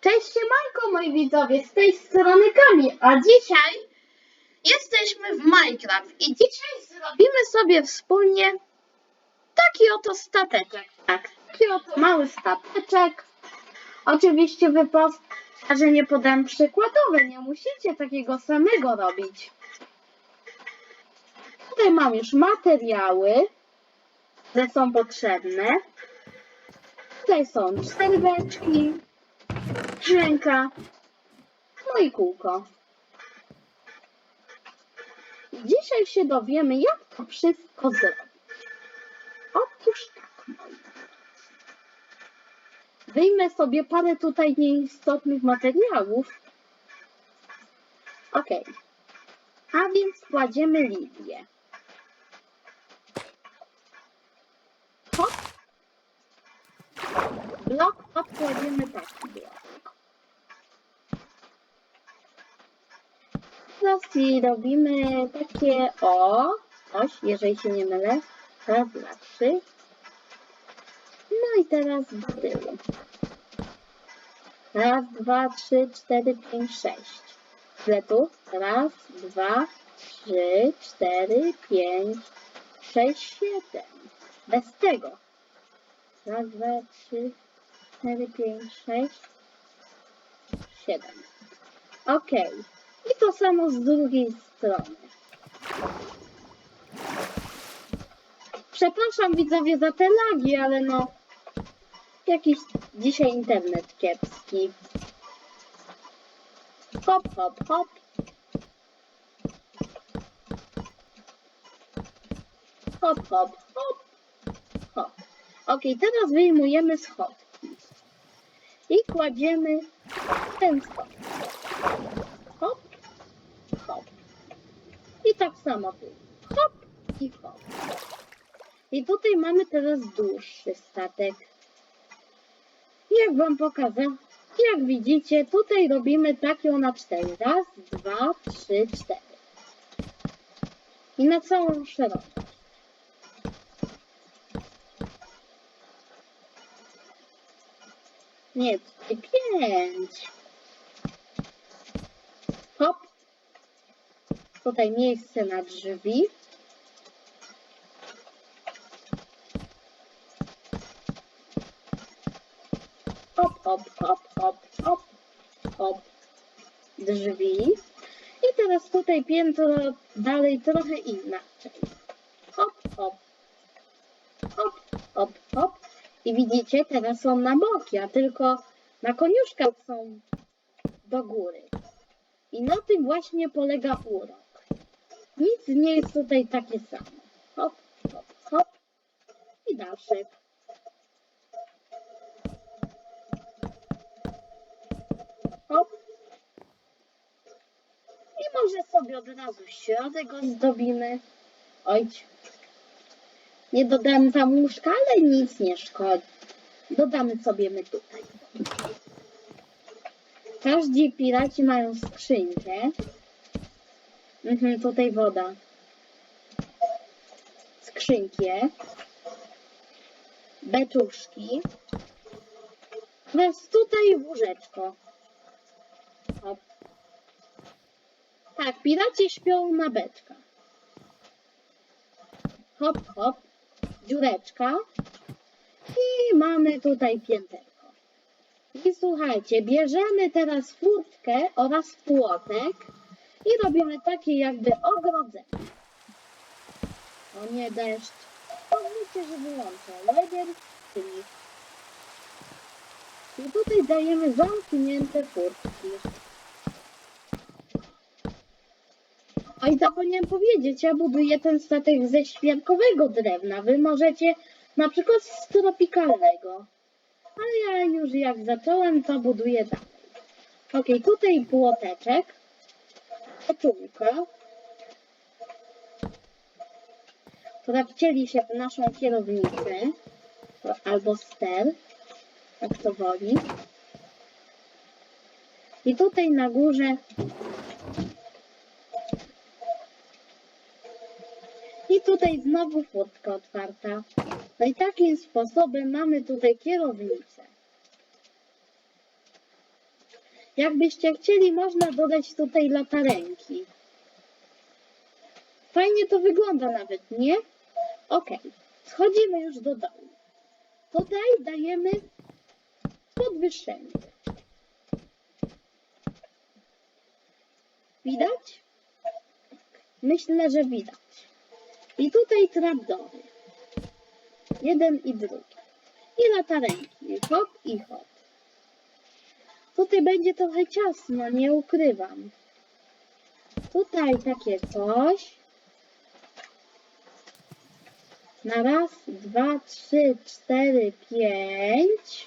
Cześć siemanko moi widzowie, z tej strony Kami, a dzisiaj jesteśmy w Minecraft i dzisiaj zrobimy sobie wspólnie taki oto stateczek. Tak, taki oto mały stateczek. Oczywiście wyposażenie podam przykładowe, nie musicie takiego samego robić. Tutaj mam już materiały, które są potrzebne. Tutaj są cztery beczki, skrzynka, no i kółko. Dzisiaj się dowiemy, jak to wszystko zrobić. Otóż tak, moi. Wyjmę sobie parę tutaj nieistotnych materiałów. Ok. A więc kładziemy lilię. Hop. Blok odkładziemy taki blok. Teraz robimy takie o, coś, jeżeli się nie mylę. Raz, dwa, trzy. No i teraz do tyłu. Raz, dwa, trzy, cztery, pięć, sześć. Ile tu? Raz, dwa, trzy, cztery, pięć, sześć, siedem. Bez tego. Raz, dwa, trzy, cztery, pięć, sześć, siedem. Okej. I to samo z drugiej strony. Przepraszam widzowie za te lagi, ale no jakiś dzisiaj internet kiepski. Hop, hop, hop. Hop, hop, hop. Hop. Ok, teraz wyjmujemy schodki. I kładziemy ten sposób. Hop, hop. I tak samo tu. Hop i hop. I tutaj mamy teraz dłuższy statek. Jak wam pokażę? Jak widzicie, tutaj robimy taką na cztery. Raz, dwa, trzy, cztery. I na całą szerokość. Nie, pięć. Hop. Tutaj miejsce na drzwi. Hop, hop, hop, hop, hop, hop. Drzwi. I teraz tutaj piętro dalej trochę inaczej. Hop, hop. Hop, hop, hop. I widzicie, teraz są na boki, a tylko na koniuszkach są do góry. I na tym właśnie polega urok. Nic nie jest tutaj takie samo. Hop, hop, hop. I daszek. Hop. I może sobie od razu środek ozdobimy. Ojć. Nie dodałem tam łóżka, ale nic nie szkodzi. Dodamy sobie my tutaj. Każdy piraci mają skrzynkę. Mhm, tutaj woda. Skrzynkę. Beczuszki. Oraz tutaj łóżeczko. Hop. Tak, piraci śpią na beczkach. Hop, hop. Dziureczka. I mamy tutaj pięterko. I słuchajcie, bierzemy teraz furtkę oraz płotek i robimy takie jakby ogrodzenie. O nie, deszcz. Pozwólcie, że wyłączę legier, czyli... I tutaj dajemy zamknięte furtki. O i zapomniałem powiedzieć, ja buduję ten statek ze świerkowego drewna. Wy możecie na przykład z tropikalnego. Ale ja już jak zacząłem, to buduję dalej. Ok, tutaj płoteczek, koczułka, która wcieli się w naszą kierownicę, albo ster, jak to woli. I tutaj na górze I tutaj znowu furtka otwarta. No i takim sposobem mamy tutaj kierownicę. Jakbyście chcieli, można dodać tutaj latarenki. Fajnie to wygląda nawet, nie? Okej, schodzimy już do dołu. Tutaj dajemy podwyższenie. Widać? Myślę, że widać. I tutaj trapdory. Jeden i drugi. I latarenki. Hop i hop. Tutaj będzie trochę ciasno, nie ukrywam. Tutaj takie coś. Na raz, dwa, trzy, cztery, pięć.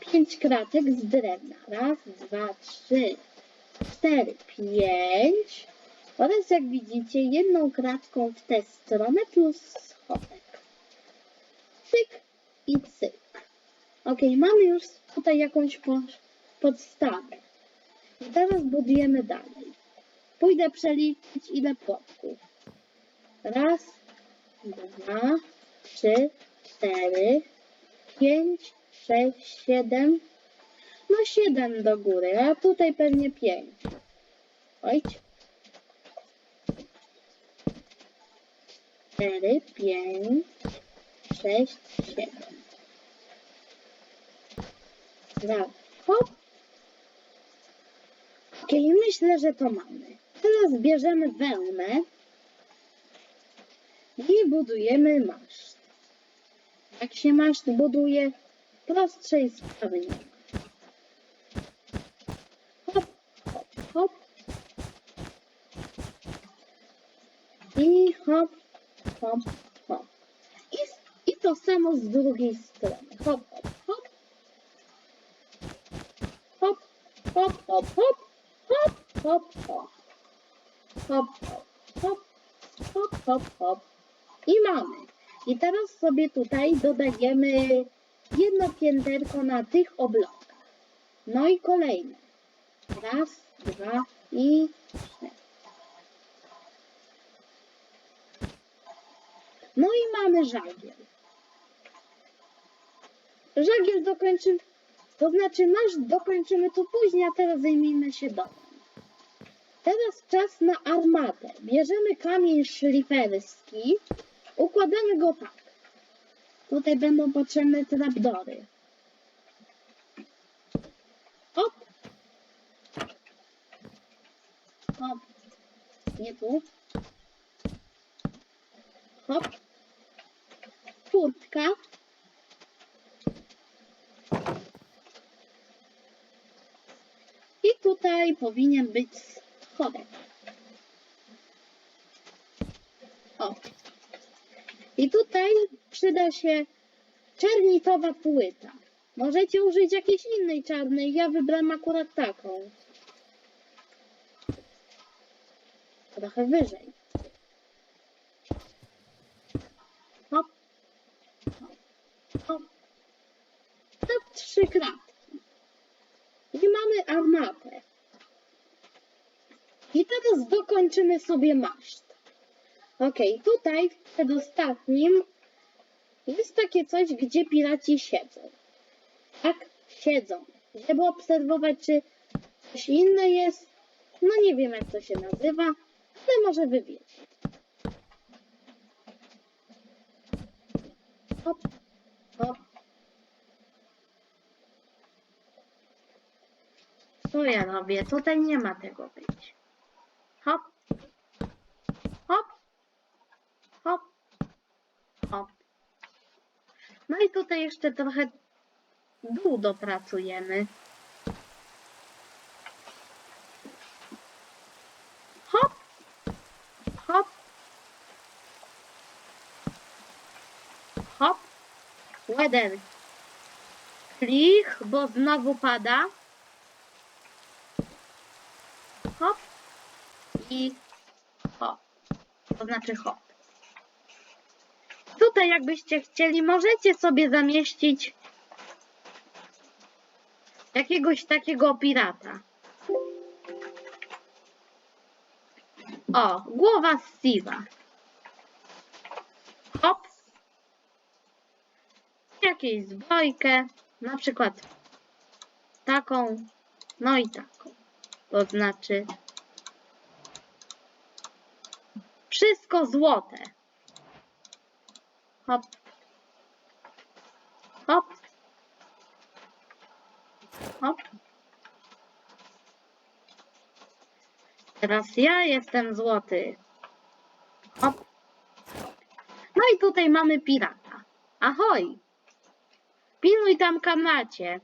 Pięć kratek z drewna. Raz, dwa, trzy, cztery, pięć. Oraz jak widzicie, jedną kratką w tę stronę plus schodek. Cyk i cyk. Ok, mamy już tutaj jakąś po, podstawę. I teraz budujemy dalej. Pójdę przeliczyć ile płotków. Raz, dwa, trzy, cztery, pięć, sześć, siedem. No siedem do góry, a tutaj pewnie pięć. Ojć. Cztery, pięć, sześć, siedem. Dobra, hop. Okej, myślę, że to mamy. Teraz bierzemy wełnę i budujemy maszt. Jak się maszt buduje, prostszej sprawy nie ma. Hop, hop, hop. I hop, hop, hop. I, I to samo z drugiej strony. Hop, hop, hop. Hop, hop, hop, hop. Hop, hop, hop. Hop, hop, hop. Hop, hop. I mamy. I teraz sobie tutaj dodajemy jedno pięterko na tych oblokach. No i kolejne. Raz, dwa i trzy. No i mamy żagiel. Żagiel dokończymy, to znaczy nasz dokończymy to później, a teraz zajmijmy się domem. Teraz czas na armatę. Bierzemy kamień szliferski, układamy go tak. Tutaj będą potrzebne trapdory. Hop. Hop. Nie tu. Hop. Furtka. I tutaj powinien być schodek. O. I tutaj przyda się czernitowa płyta. Możecie użyć jakiejś innej czarnej. Ja wybrałem akurat taką. Trochę wyżej. Hop. Hop. Hop. To trzy kratki. I mamy armatę. I teraz dokończymy sobie maszt. Ok, tutaj w przedostatnim jest takie coś, gdzie piraci siedzą. Tak, siedzą. Żeby obserwować, czy coś inne jest. No nie wiem, jak to się nazywa, ale może wy wiecie. Hop, hop. Co ja robię? Tutaj nie ma tego być. Hop. Hop. Hop. I tutaj jeszcze trochę dół dopracujemy. Hop. Hop. Hop. Weather. Klich, bo znowu pada. Hop. I hop. To znaczy hop. Tutaj jakbyście chcieli, możecie sobie zamieścić jakiegoś takiego pirata. O, głowa Steve'a. Hop. Jakieś zbrojkę, na przykład taką, no i taką. To znaczy wszystko złote. Hop. Hop. Hop. Teraz ja jestem złoty. Hop. No i tutaj mamy pirata. Ahoj! Pilnuj tam kamacie.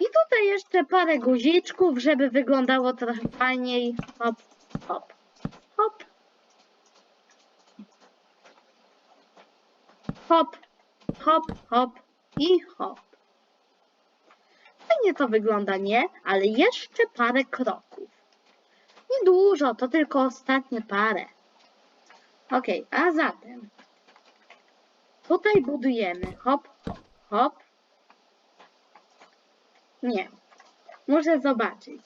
I tutaj jeszcze parę guziczków, żeby wyglądało trochę fajniej. Hop, hop, hop. Hop, hop, hop i hop. Fajnie to wygląda, nie? Ale jeszcze parę kroków. Niedużo, to tylko ostatnie parę. Okej, a zatem tutaj budujemy hop, hop. Nie, muszę zobaczyć.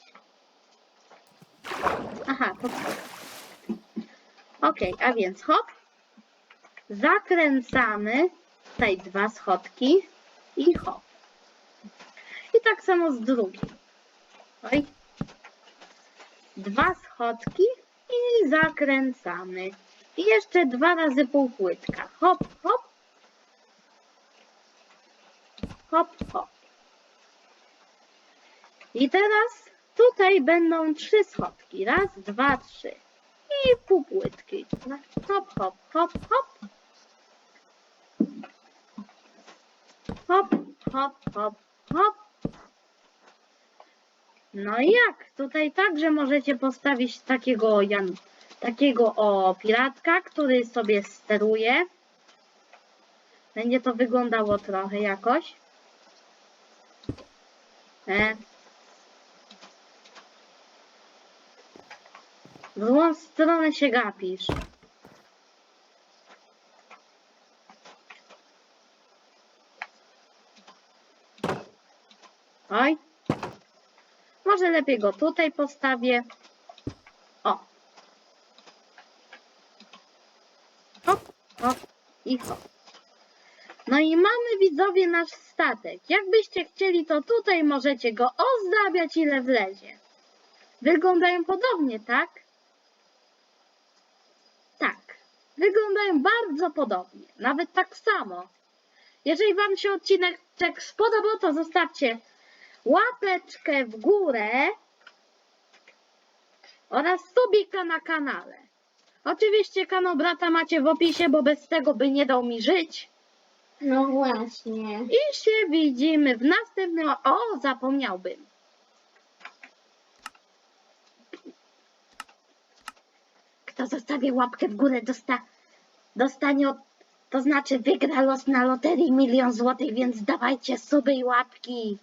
Aha, to Okej, a więc hop, zakręcamy tutaj dwa schodki i hop. I tak samo z drugim. Oj. Dwa schodki i zakręcamy. I jeszcze dwa razy półpłytka. Hop, hop. Hop, hop. I teraz tutaj będą trzy schodki. Raz, dwa, trzy. I półpłytki. Hop, hop, hop, hop. Hop, hop, hop, hop. No i jak? Tutaj także możecie postawić takiego Jan, takiego o piratka, który sobie steruje. Będzie to wyglądało trochę jakoś. E. W złą stronę się gapisz. Oj. Może lepiej go tutaj postawię. O. Hop, hop i hop. No i mamy widzowie nasz statek. Jakbyście chcieli, to tutaj możecie go ozdabiać ile wlezie. Wyglądają podobnie, tak? Tak. Wyglądają bardzo podobnie. Nawet tak samo. Jeżeli Wam się odcinek spodobał, to zostawcie łapeczkę w górę oraz subika na kanale. Oczywiście kanał brata macie w opisie, bo bez tego by nie dał mi żyć. No właśnie. I się widzimy w następnym... O, zapomniałbym. Kto zostawi łapkę w górę, dosta... dostanie... Od... To znaczy wygra los na loterii milion złotych, więc dawajcie suby i łapki.